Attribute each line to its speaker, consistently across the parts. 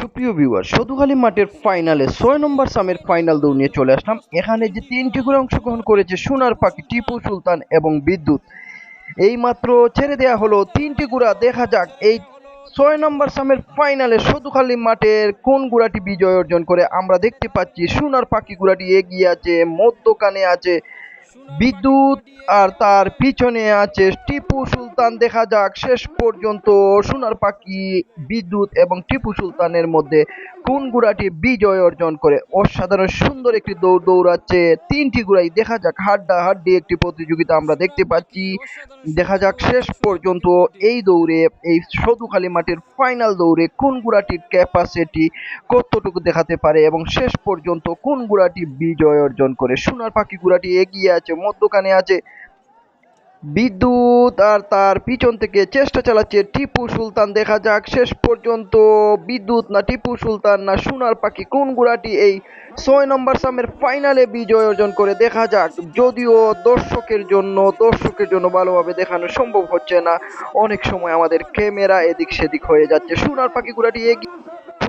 Speaker 1: সুপ্রিয় ভিউয়ার সদুখালী মাঠের ফাইনালে ছয় নম্বর সামের ফাইনাল দৌড় নিয়ে চলে আসলাম। এখানে যে তিনটি করে অংশগ্রহণ করেছে সোনার পাখি, টিপু সুলতান এবং বিদ্যুৎ। এই মাত্র ছেড়ে দেয়া হলো তিনটি গুড়া। দেখা যাক এই ছয় নম্বর সামের ফাইনালে সদুখালী মাঠের কোন গুড়াটি বিজয় অর্জন করে। আমরা দেখতে পাচ্ছি সোনার পাখি গুড়াটি এগিয়ে আছে, মধ্যখানে আছে। বিদ্যুৎ আর তার পিছনে আছে টিপু সুলতান। দেখা যাক শেষ পর্যন্ত সোনার পাখি বিদ্যুৎ এবং টিপু সুলতানের মধ্যে কোন গুড়াটি বিজয় অর্জন করে? অসাধারণ সুন্দর একটি দৌড় দৌড়াচ্ছে। তিনটি গুড়াই দেখা যাক হাড্ডা হাড্ডি একটি প্রতিযোগিতা আমরা দেখতে পাচ্ছি। দেখা যাক শেষ পর্যন্ত এই দৌড়ে এই সদুখালী মাঠের ফাইনাল দৌড়ে কোন গুড়াটির ক্যাপাসিটি কতটুকু দেখাতে পারে এবং শেষ পর্যন্ত কোন গুড়াটি বিজয় অর্জন করে? সোনার পাখি গুড়াটি এগিয়ে আছে মধ্যখানে আছে। বিদ্যুৎ আর তার পিছন থেকে চেষ্টা চালাচ্ছে টিপু সুলতান। দেখা যাক শেষ পর্যন্ত বিদ্যুৎ না টিপু সুলতান না সোনার পাখি কোন গুড়াটি এই ছয় নম্বর সামের ফাইনালে বিজয় অর্জন করে। দেখা যাক, যদিও দর্শকের জন্য দর্শকের জন্য ভালোভাবে দেখানো সম্ভব হচ্ছে না। অনেক সময় আমাদের ক্যামেরা এদিক সেদিক হয়ে যাচ্ছে। সোনার পাখি গুড়াটি এগিয়ে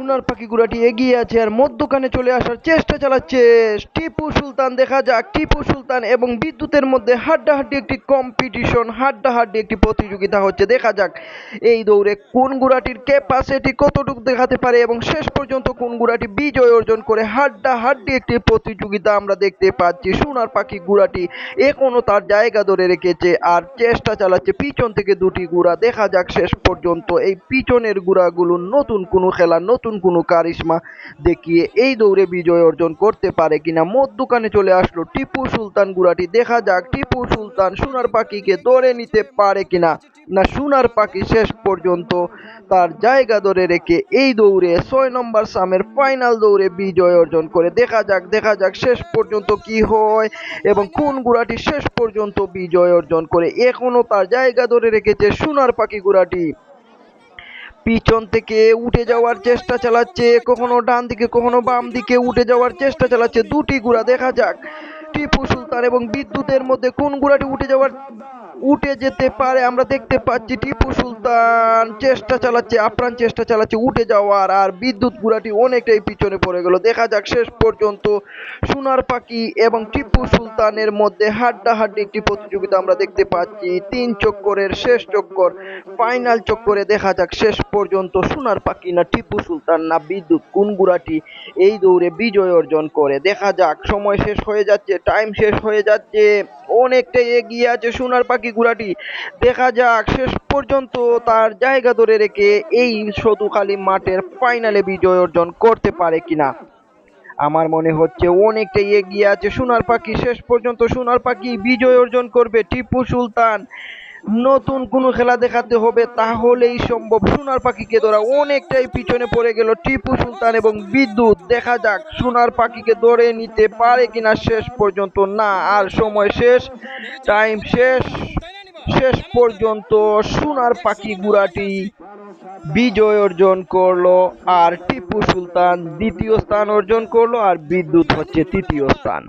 Speaker 1: সোনার পাখি গুড়াটি এগিয়ে আছে আর মধ্যখানে চলে আসার চেষ্টা চালাচ্ছে। টিপু সুলতান, দেখা যাক। টিপু সুলতান এবং বিদ্যুতের মধ্যে হাড্ডাহাড্ডি একটি কম্পিটিশন হাড্ডাহাড্ডি একটি প্রতিযোগিতা হচ্ছে। দেখা যাক এই দৌড়ে কোন গুড়াটির ক্যাপাসিটি কতটুকু দেখাতে পারে এবং শেষ পর্যন্ত কোন গুড়াটি বিজয় অর্জন করে হাড্ডাহাড্ডি একটি প্রতিযোগিতা আমরা দেখতে পাচ্ছি। সোনার পাখি গুড়াটি এখনও তার জায়গা ধরে রেখেছে আর চেষ্টা চালাচ্ছে পিছন থেকে দুটি গুড়া। দেখা যাক শেষ পর্যন্ত এই পিছনের গুড়াগুলো নতুন কোনো খেলা, নতুন কোনো কারিশমা দেখিয়ে এই দৌড়ে বিজয় অর্জন করতে পারে কিনা। মদ দোকানে চলে আসলো টিপু সুলতান গুড়াটি। দেখা যাক টিপু সুলতান সোনার পাখিকে ধরে নিতে পারে কিনা। না, সোনার পাখি শেষ পর্যন্ত তার জায়গা ধরে রেখে এই দৌড়ে ছয় নম্বর সামের ফাইনাল দৌড়ে বিজয় অর্জন করে। দেখা যাক দেখা যাক শেষ পর্যন্ত কি হয় এবং কোন গুড়াটি শেষ পর্যন্ত বিজয় অর্জন করে। এখনও তার জায়গা ধরে রেখেছে সোনার পাখি গুড়াটি। পিছন থেকে উঠে যাওয়ার চেষ্টা চালাচ্ছে, কখনো ডান দিকে, কখনো বাম দিকে উঠে যাওয়ার চেষ্টা চালাচ্ছে। দুটি গুড়া দেখা যাক। টিপু সুলতান এবং বিদ্যুতের মধ্যে কোন গুড়াটি উঠে যাওয়ার উঠে যেতে পারে। আমরা দেখতে পাচ্ছি টিপু সুলতান চেষ্টা চালাচ্ছে, আপ্রাণ চেষ্টা চালাচ্ছে উঠে যাওয়ার। আর বিদ্যুৎ গুড়াটি অনেকটাই পিছনে পড়ে গেল। দেখা যাক শেষ পর্যন্ত সোনার পাখি এবং টিপু সুলতানের মধ্যে হাড্ডাহাড্ডি একটি প্রতিযোগিতা আমরা দেখতে পাচ্ছি। তিন চক্করের শেষ চক্কর, ফাইনাল চক্করে দেখা যাক শেষ পর্যন্ত সোনার পাখি না টিপু সুলতান না বিদ্যুৎ কোন গুড়াটি এই দৌড়ে বিজয় অর্জন করে। দেখা যাক, সময় শেষ হয়ে যাচ্ছে টাইম শেষ হয়ে যাচ্ছে। অনেকটাই এগিয়ে আছে সোনার পাখি ঘোড়াটি। দেখা যাক, শেষ পর্যন্ত তার জায়গা ধরে রেখে এই সদুখালী মাঠের ফাইনালে বিজয় অর্জন করতে পারে কিনা। আমার মনে হচ্ছে অনেকটাই এগিয়ে আছে সোনার পাখি। শেষ পর্যন্ত সোনার পাখি বিজয় অর্জন করবে টিপু সুলতান। নতুন কোনো খেলা দেখাতে হবে, তাহলেই সম্ভব। সোনার পাখিকে ধরা অনেকটাই পিছনে পড়ে গেল টিপু সুলতান এবং বিদ্যুৎ। দেখা যাক, সোনার পাখিকে ধরে নিতে পারে কিনা শেষ পর্যন্ত। না, আর সময় শেষ টাইম শেষ শেষ পর্যন্ত সোনার পাখি গুড়াটি বিজয় অর্জন করল আর টিপু সুলতান দ্বিতীয় স্থান অর্জন করল আর বিদ্যুৎ হচ্ছে তৃতীয় স্থান।